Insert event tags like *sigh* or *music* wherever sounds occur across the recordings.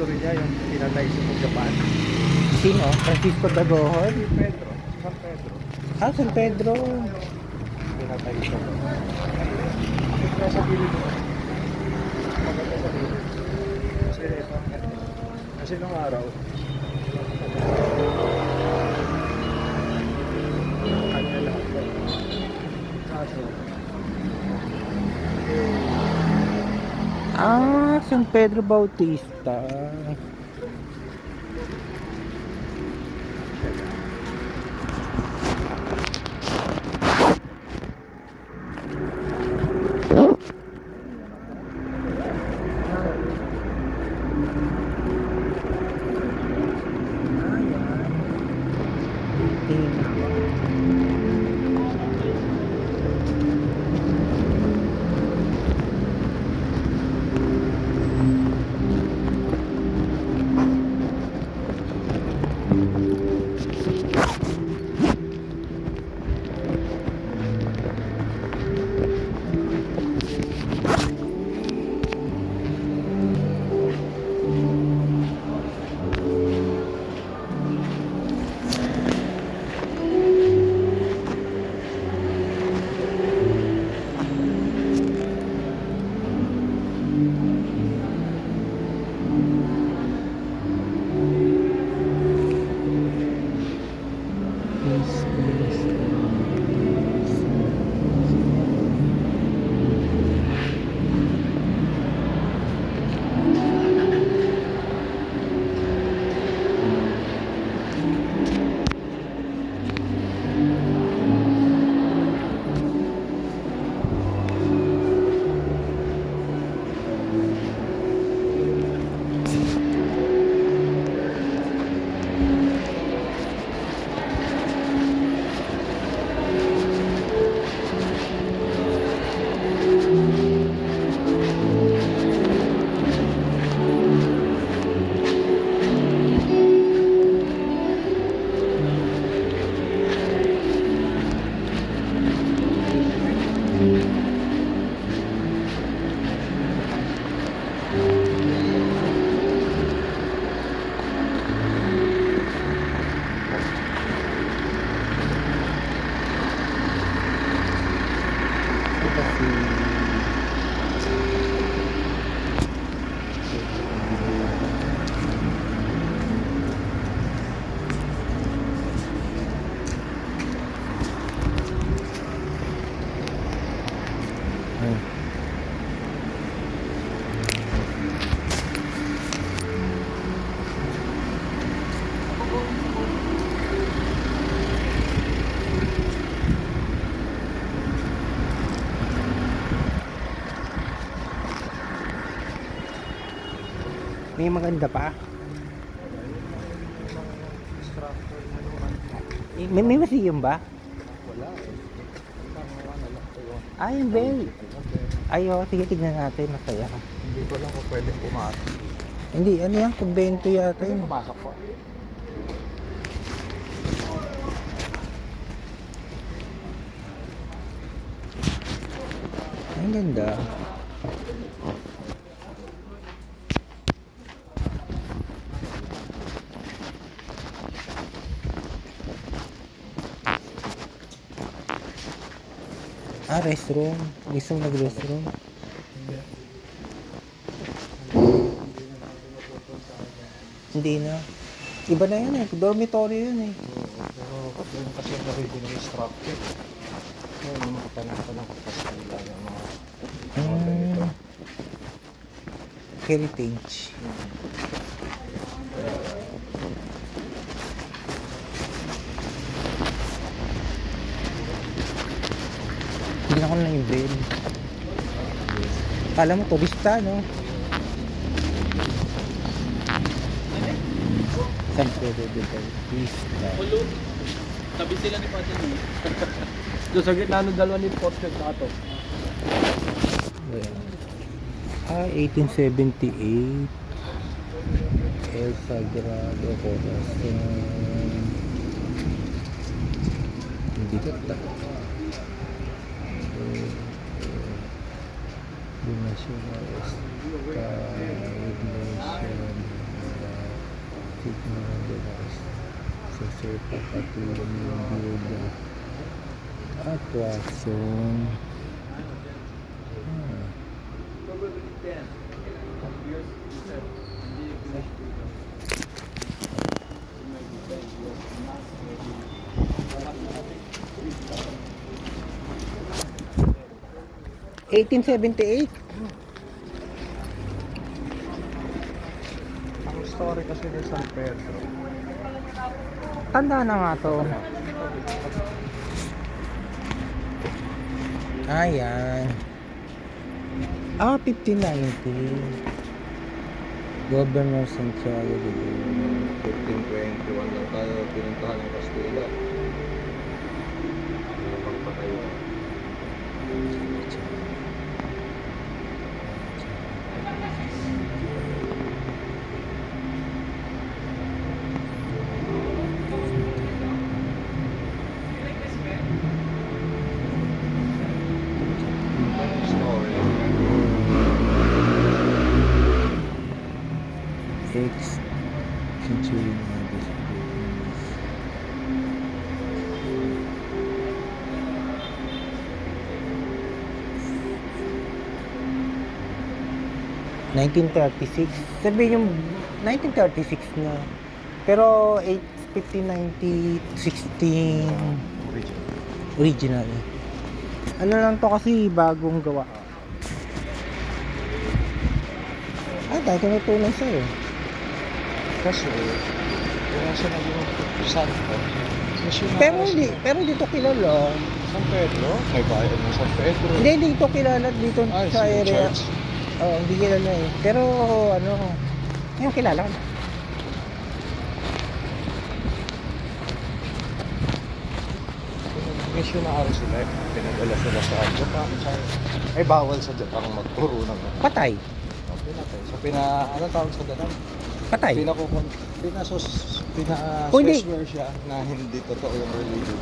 history niya, yung pinatay sa Japan. Sino? Francisco Dagohon? Si Pedro, San Pedro. Ah, San Pedro. Pinatay siya. Kaya sa pilit mo. Maganda sa pilit. Kasi ito, kasi nung araw, kanya lahat. Kaso, Ah, San Pedro Bautista. May maganda pa. May, may museum ba? Wala. Ay, bell. Okay. Ay, oh, sige, tignan natin. Masaya. Hindi ko lang kung pwede pumasok. Hindi, ano yan? Kumbento yata yun. pumasok po. Ang ganda. Ah, restroom. Gusto mo nag-restroom? Hindi na. Iba na yan eh. Dormitory yun eh. Pero yung kasi yung original structure. Yung mga kapanang pa ng kapas nila yung mga mga ganito. Mm, heritage. Hindi ako na yung bed. Kala mo turista, no? San Pedro de Bautista. Ulo. Tabi sila ni Pati mo. *laughs* Doon sa gitna ng dalawa ni Portrait na to. Ayan. Ah, 1878. El Sagrado Corazon. Hindi ko international established tignan device sa sepak at tulong ng buda at wasong 1878. Ang story kasi ng San Pedro. Tanda na nga to. Ayan. Ah, 1590. Governor Santiago de 1521 lang tayo pinuntahan ng Kastila. Ano Pagpatayo. Thank you. 6th century Nineteen thirty six. Sabi yung nineteen thirty six na. Pero 8, 15, 90, 16 original. original. Ano lang to kasi bagong gawa. Ah, dahil tumutulong sa'yo. Kasi, kung siya naging santo, Pero hindi, pero dito kilala. San Pedro? May bayan ng San Pedro. Hindi dito kilala dito Ay, sa si area. Church. Oo, hindi kilala eh. Pero ano, yung kilala ko na. Missionary sila eh. Pinadala sila sa Japan. Sa- Ay, bawal sa Japan magturo ng Patay. Oh, pinatay. So, pina, ano tawag sa dalam? Patay. Pinakukon, pinasos, pina, swear siya na hindi totoo yung religion.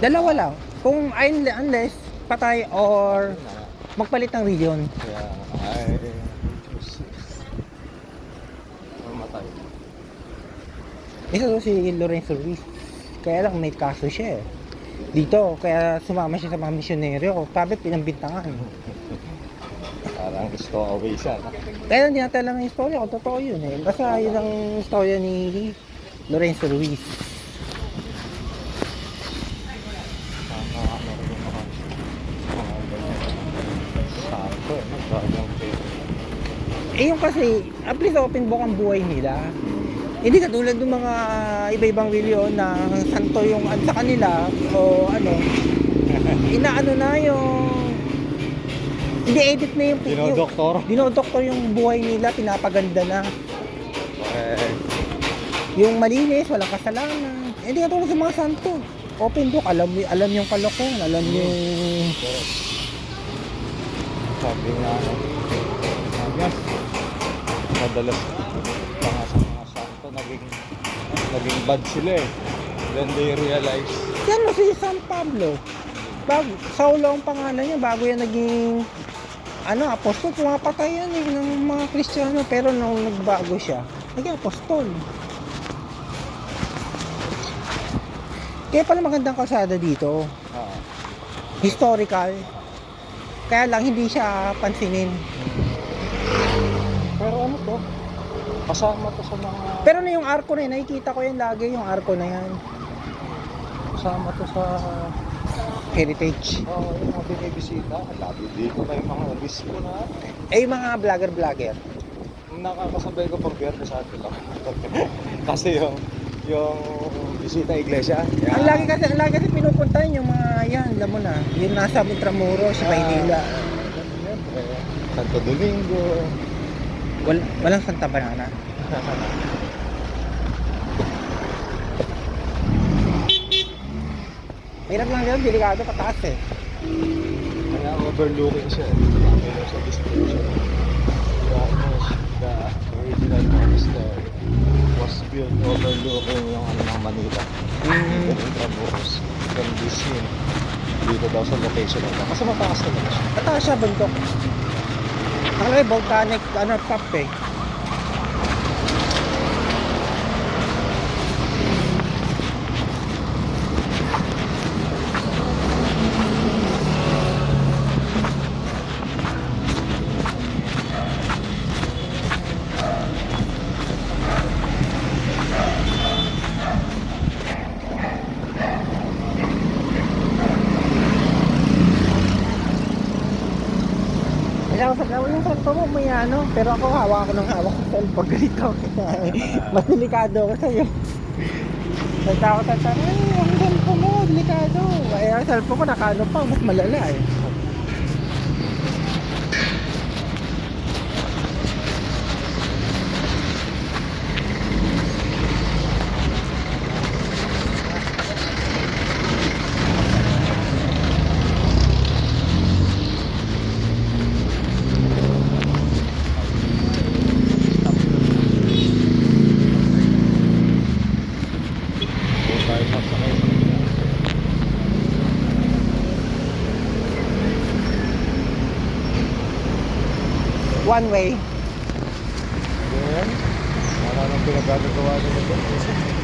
Dalawa lang. Kung un- unless patay or magpalit ng region. Kaya, ay, mamatay. Isa to si Lorenzo Ruiz. Kaya lang may kaso siya eh. Dito, kaya sumama siya sa mga misyonero. Sabi, pinambintangan. Parang gusto away siya. Kaya hindi natin alam ang istorya kung totoo yun eh. Basta yun ang istorya ni Lorenzo Ruiz. Yung eh. Eh yung kasi, at least open book ang buhay nila. Hindi katulad ng mga iba-ibang reliyon na santo yung sa kanila o ano, *laughs* inaano na yung ini-edit na yung Dinodoktor. Yung, dinodoktor yung buhay nila, pinapaganda na. Eh, Yung malinis, walang kasalanan. Eh, Hindi katulad sa mga santo. Open book, alam alam yung kalokohan, alam yung pero, sabi nga, nga, madalas nga sa mga santo, naging, naging bad sila eh. Then they realize, Yan si San Pablo. Bago, Saulo ang pangalan niya bago yan naging ano, apostol. Pumapatay yan eh, ng mga Kristiyano. Pero nung nagbago siya, naging apostol. Kaya pala magandang kalsada dito. ah, Historical. Kaya lang hindi siya pansinin. pero ano to, kasama to sa mga, Pero na yung arko na yun, nakikita ko yan lagi yung arko na yan. kasama to sa, Heritage. oh, yung mga binibisita, labi dito may mga obispo na, Eh, yung mga vlogger-vlogger. nakakasabay ko pag biyernes sa atin lang. *laughs* Kasi yung, yung bisita iglesia, Ang lagi kasi, ang lagi kasi pinupuntahan yung mga yan, alam mo na, yung nasa Intramuros, sa Maynila. Siyempre, Santo Domingo, Wal, walang Santa Banana. *laughs* Hirap lang yun, delikado pataas eh. Kaya overlooking siya. Dito namin yung sa description. The, the original monastery was built overlooking yung ano ng Manila. Mm. Yung Intramuros. From this scene. Dito daw sa location na Kasi mataas naman siya. Pataas siya, bundok. Ang volcanic, ano, top eh. ako sa cellphone mo may ano, pero ako hawak ako ng hawak ng cellphone ganito. *laughs* Mas delikado ako sa'yo. Nagta ako sa sana, ay, ang cellphone mo, delikado. Ay, ang cellphone ko nakano pa, mas malala eh. One way. Ganyan. Wala nang pinagagagawa nila.